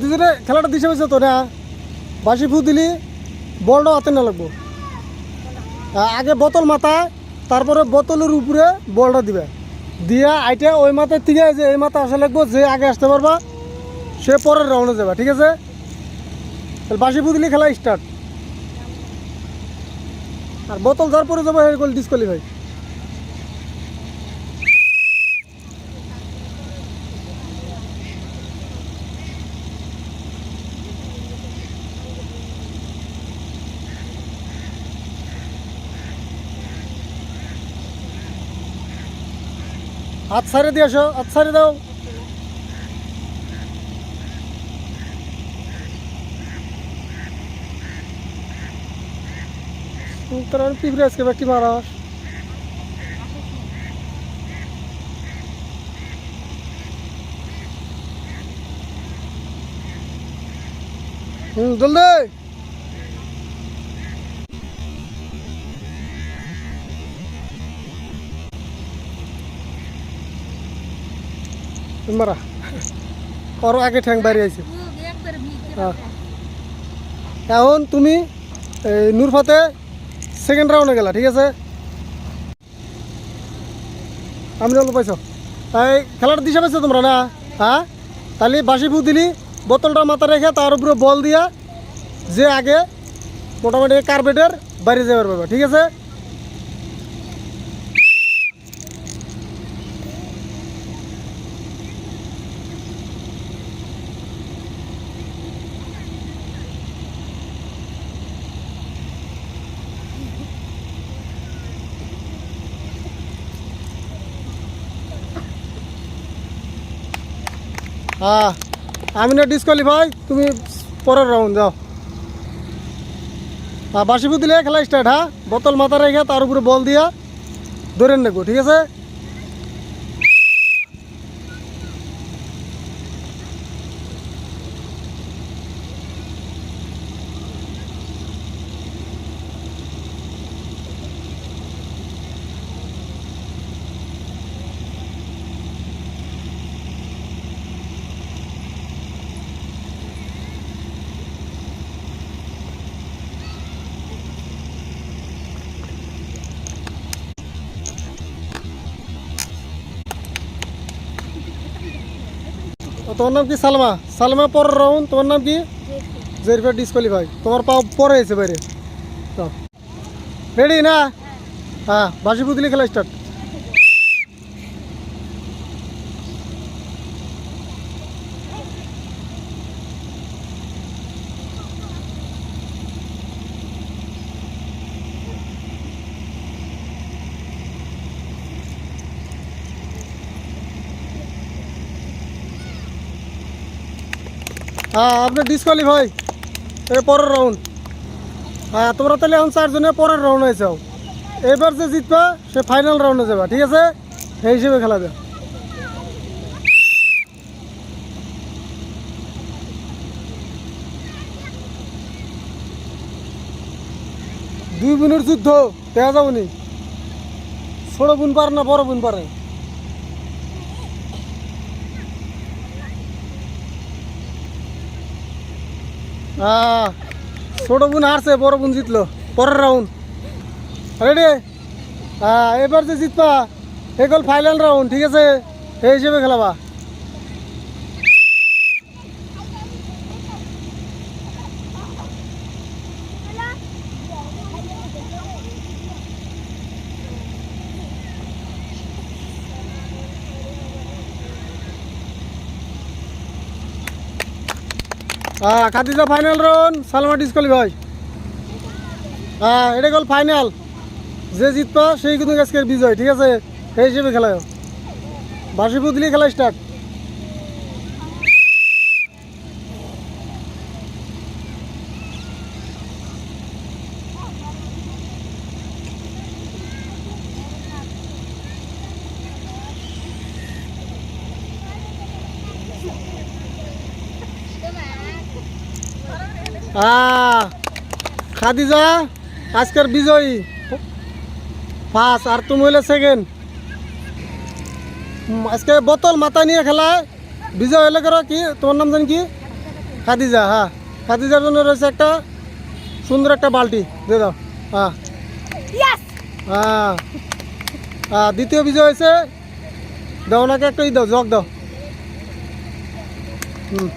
দুজনে খেলাটা দিছে পেয়েছে তো, না? বাসি ফু দিলি, বলটা হাতে না লাগবো। আগে বোতল মাথা, তারপরে বোতলের উপরে বলটা দিবে। দিয়া আইটা ওই মাথার থেকে যে এই মাথা আসা লাগবো, যে আগে আসতে পারবা, সে পরের রাউন্ডে যাবে, ঠিক আছে? বাসি ফু দিলি, খেলা স্টার্ট আর বোতল যার পরে যাব ডিসকোয়ালিফাই হাত সারে দিয়ে আসো হাত সারে দাও। তোর পিঁপড়ে আজকে বাকি মারা? হুম জলদি। মারা ওর আগে ঠ্যাং বাইরে আছে হ্যাঁ। এখন তুমি নূরফাতে সেকেন্ড রাউন্ডে গেলা, ঠিক আছে? আমি অল্প পাইছ? তাই খেলাটা দিশা পাইছো তোমরা না? হ্যাঁ? তাহলে বাসি ফু দিলি, বোতলটা মাথা রেখে তার উপরে বল দিয়া যে আগে মোটামুটি কার্পেটের বাইরে যাবার পারবে ঠিক আছে? হ্যাঁ আমি না ডিসকোয়ালিফাই তুমি পরের রাউন্ড যাও হ্যাঁ বাসিপু দিলে খেলা স্টার্ট হ্যাঁ? বোতল মাথা রেখে তার উপরে বল দিয়া ধরেন নেব ঠিক আছে? তোমার নাম কি সালমা? সালমা পর রাউন তোমার নাম কি? জেরিফার ডিসকোয়ালিফাই তোমার পাও পরে এসে বাইরে। রেডি না? হ্যাঁ। বাসি বুদলি খেলা স্টার্ট হ্যাঁ আপনার ডিসকোয়ালিফাই এই পরের রাউন্ড হ্যাঁ তোমরা তাহলে এখন চারজনে পরের রাউন্ড হয়েছে এবার যে জিতবা, সে ফাইনাল রাউন্ডে যাবা, ঠিক আছে? সেই হিসেবে খেলা যাবে দুই বোনের যুদ্ধ দেখা যাবনি ছোট বোন পারে না বড় বোন পারে? ছোট বোন হারছে, বড় বোন জিতলো। পরের রাউন্ড রেডি এবার যে জিতবা এগুলো ফাইনাল রাউন্ড ঠিক আছে? এই হিসেবে খেলাবা। হ্যাঁ খাদিজা ফাইনাল রন সালমা ডিসকলি ভাই। হ্যাঁ এটা গেল ফাইনাল যে জিতবা, সেই কিন্তু আজকের বিজয়, ঠিক আছে? সেই হিসেবে খেলায়। বাসিপুর দিলে খেলা স্টার্ট খাদিজা আজকের বিজয়ী। ফার্স্ট আর তুমি হইলে সেকেন্ড আজকে বোতল মাথা নিয়ে খেলায় বিজয় হইলে করো কি? তোমার নাম জানি কি? খাদিজা হ্যাঁ। খাদিজার জন্য রয়েছে একটা সুন্দর একটা বালতি। দিয়ে দাও। হ্যাঁ। হ্যাঁ। হ্যাঁ দ্বিতীয় বিজয় হয়েছে। দাও ওনাকে একটা ই দাও জগ দাও। হুম।